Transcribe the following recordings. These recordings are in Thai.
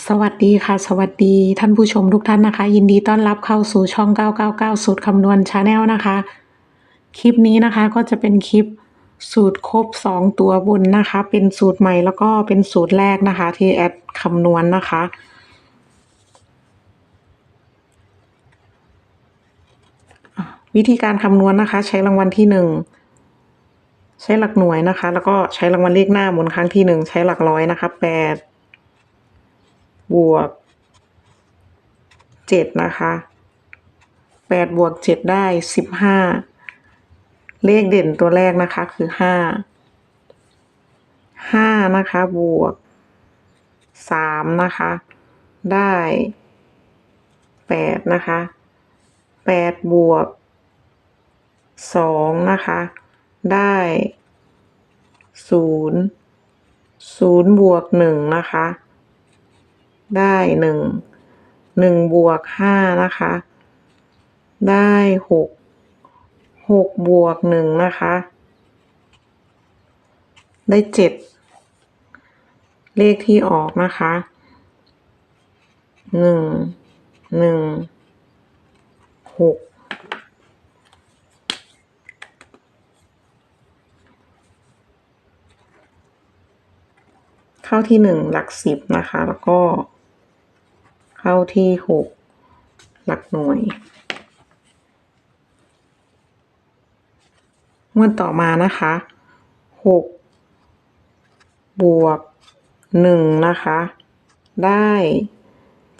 สวัสดีค่ะ สวัสดีท่านผู้ชมทุกท่านนะคะ ยินดีต้อนรับเข้าสู่ช่อง 999 สูตรคำนวณชาแนลนะคะ คลิปนี้นะคะก็จะเป็นคลิปสูตรครบ 2 ตัวบนนะคะ เป็นสูตรใหม่แล้วก็เป็นสูตรแรกนะคะ ที่แอดคำนวณนะคะ วิธีการคำนวณนะคะ ใช้รางวัลที่หนึ่งใช้หลักหน่วยนะคะ แล้วก็ใช้รางวัลเลขหน้าหมุนครั้งที่หนึ่งใช้หลักร้อยนะคะแปด บวกเจ็ดนะคะแปดบวกเจ็ดได้สิบห้าเลขเด่นตัวแรกนะคะคือห้าห้านะคะบวกสามนะคะได้แปดนะคะแปดบวกสองนะคะได้ศูนย์ศูนย์บวกหนึ่งนะคะ ได้หนึ่งหนึ่งบวกห้านะคะ ได้หกหกบวกหนึ่งนะคะ ได้เจ็ดเลขที่ออกนะคะหนึ่งหนึ่งหกเข้าที่หนึ่งหลักสิบนะคะ แล้วก็ เข้าที่หกหลักหน่วย งวดต่อมานะคะหกบวกหนึ่งนะคะ ได้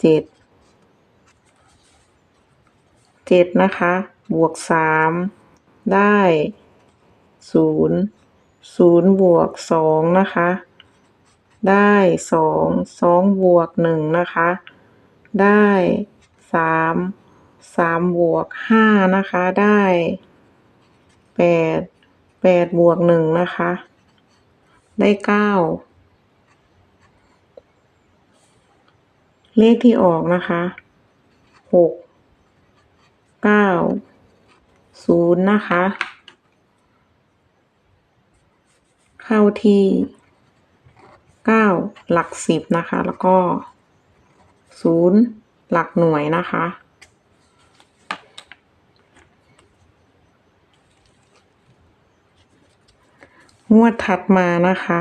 เจ็ดเจ็ดนะคะ บวกสามได้ศูนย์ศูนย์บวกสองนะคะ ได้สองสองบวกหนึ่งนะคะ ได้สามสามบวกห้านะคะได้แปดแปดบวกหนึ่งนะคะ ได้เก้าเลขที่ออกนะคะหกเก้าศูนย์นะคะ เข้าที่เก้าหลักสิบนะคะ แล้วก็ ศูนย์หลักหน่วยนะคะ งวดถัดมานะคะ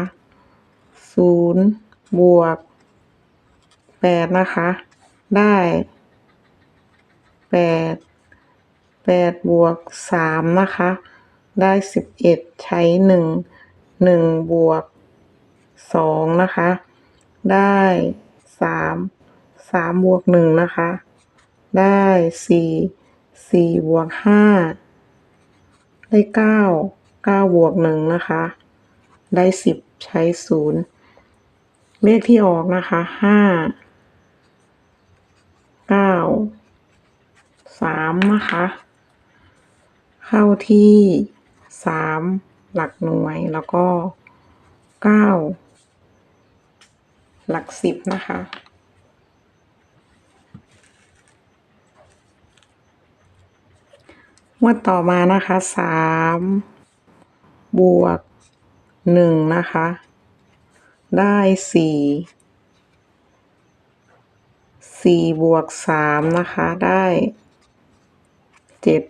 ศูนย์บวกแปดนะคะ ได้แปดแปดบวกสามนะคะ ได้สิบเอ็ดใช้หนึ่งหนึ่งบวกสองนะคะ ได้สาม สามบวกหนึ่งนะคะ ได้สี่สี่บวกห้าได้เก้าเก้าบวกหนึ่งนะคะ ได้สิบใช้ศูนย์เลขที่ออกนะคะห้าเก้าสามนะคะ เข้าที่สามหลักหน่วยแล้วก็เก้าหลักสิบนะคะ งวดต่อมานะคะสามบวกหนึ่งนะคะ ได้สี่สี่บวกสามนะคะ ได้เจ็ด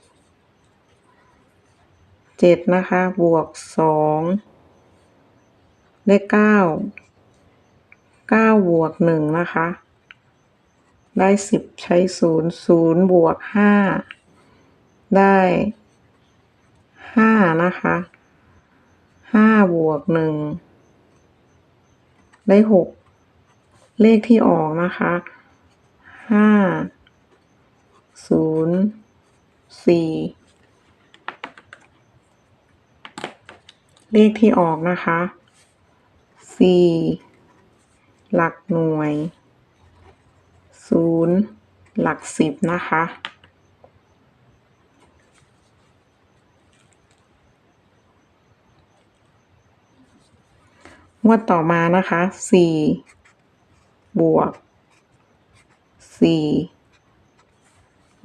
เจ็ดนะคะ บวกสองได้เก้าเก้าบวกหนึ่งนะคะ ได้สิบใช้ศูนย์ศูนย์บวกห้า ได้ห้านะคะห้าบวกหนึ่งได้หกเลขที่ออกนะคะห้าศูนย์สี่เลขที่ออกนะคะสี่หลักหน่วยศูนย์หลักสิบนะคะ งวดต่อมานะคะสี่บวกสี่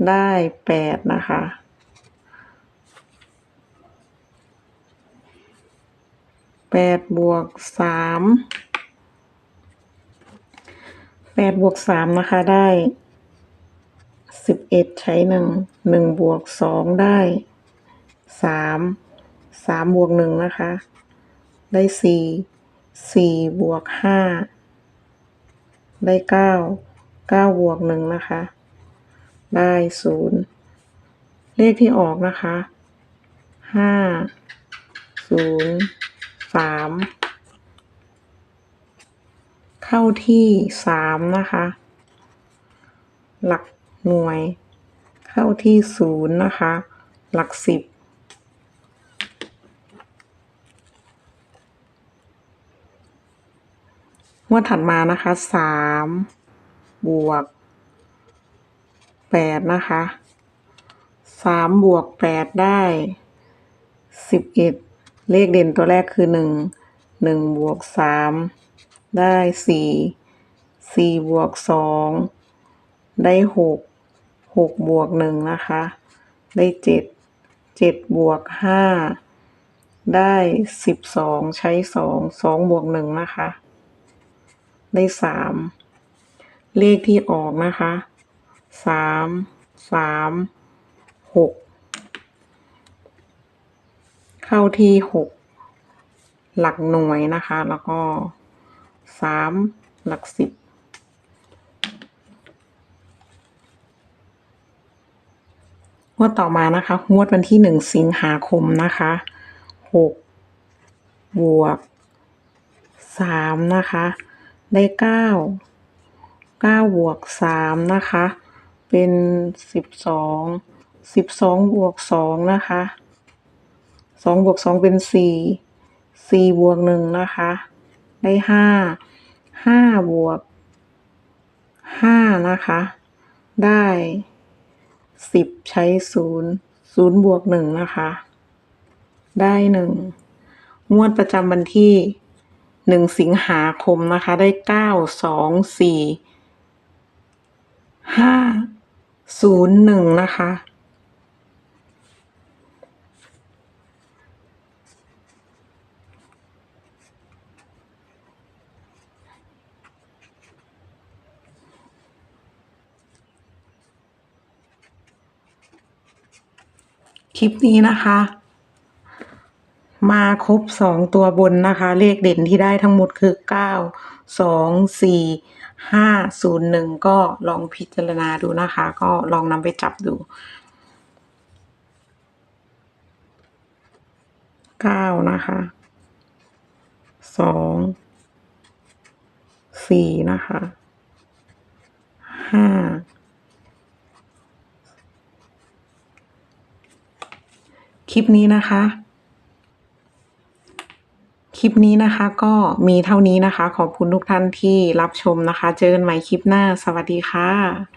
ได้แปดนะคะ แปดบวกสามแปดบวกสามนะคะได้สิบเอ็ดใช้หนึ่งหนึ่งบวกสองได้สามสามบวกหนึ่งนะคะ ได้สี่ สี่บวกห้าได้เก้าเก้าบวกหนึ่งนะคะ ได้ศูนย์เลขที่ออกนะคะห้าศูนย์สามเข้าที่สามนะคะ หลักหน่วย เข้าที่ศูนย์นะคะ หลักสิบ งวดถัดมานะคะสามบวกแปดนะคะสามบวกแปดได้สิบเอ็ดเลขเด่นตัวแรกคือหนึ่งหนึ่งบวกสามได้สี่สี่บวกสองได้หกหกบวกหนึ่งนะคะ ได้เจ็ดเจ็ดบวกห้าได้สิบสองใช้สองสองบวกหนึ่งนะคะ ได้สามเลขที่ออกนะคะสามสามหกเข้าที่หกหลักหน่วยนะคะ แล้วก็สามหลักสิบงวดต่อมานะคะงวดวันที่หนึ่งสิงหาคมนะคะหกบวกสามนะคะ ได้เก้าเก้าบวกสามนะคะ เป็นสิบสองสิบสองบวกสองนะคะสองบวกสองเป็นสี่สี่บวกหนึ่งนะคะ ได้ห้าห้าบวกห้านะคะ ได้สิบใช้ศูนย์ศูนย์บวกหนึ่งนะคะ ได้หนึ่งงวดประจำวันที่ หนึ่งสิงหาคมนะคะ ได้เก้าสองสี่ห้าศูนย์หนึ่งนะคะ คลิปนี้นะคะ มาครบสองตัวบนนะคะ เลขเด่นที่ได้ทั้งหมดคือเก้าสองสี่ห้าศูนย์หนึ่งก็ลองพิจารณาดูนะคะ ก็ลองนำไปจับดูเก้านะคะสองสี่นะคะห้าคลิปนี้นะคะ คลิปนี้นะคะก็มีเท่านี้นะคะ ขอบคุณทุกท่านที่รับชมนะคะ เจอกันใหม่คลิปหน้า สวัสดีค่ะ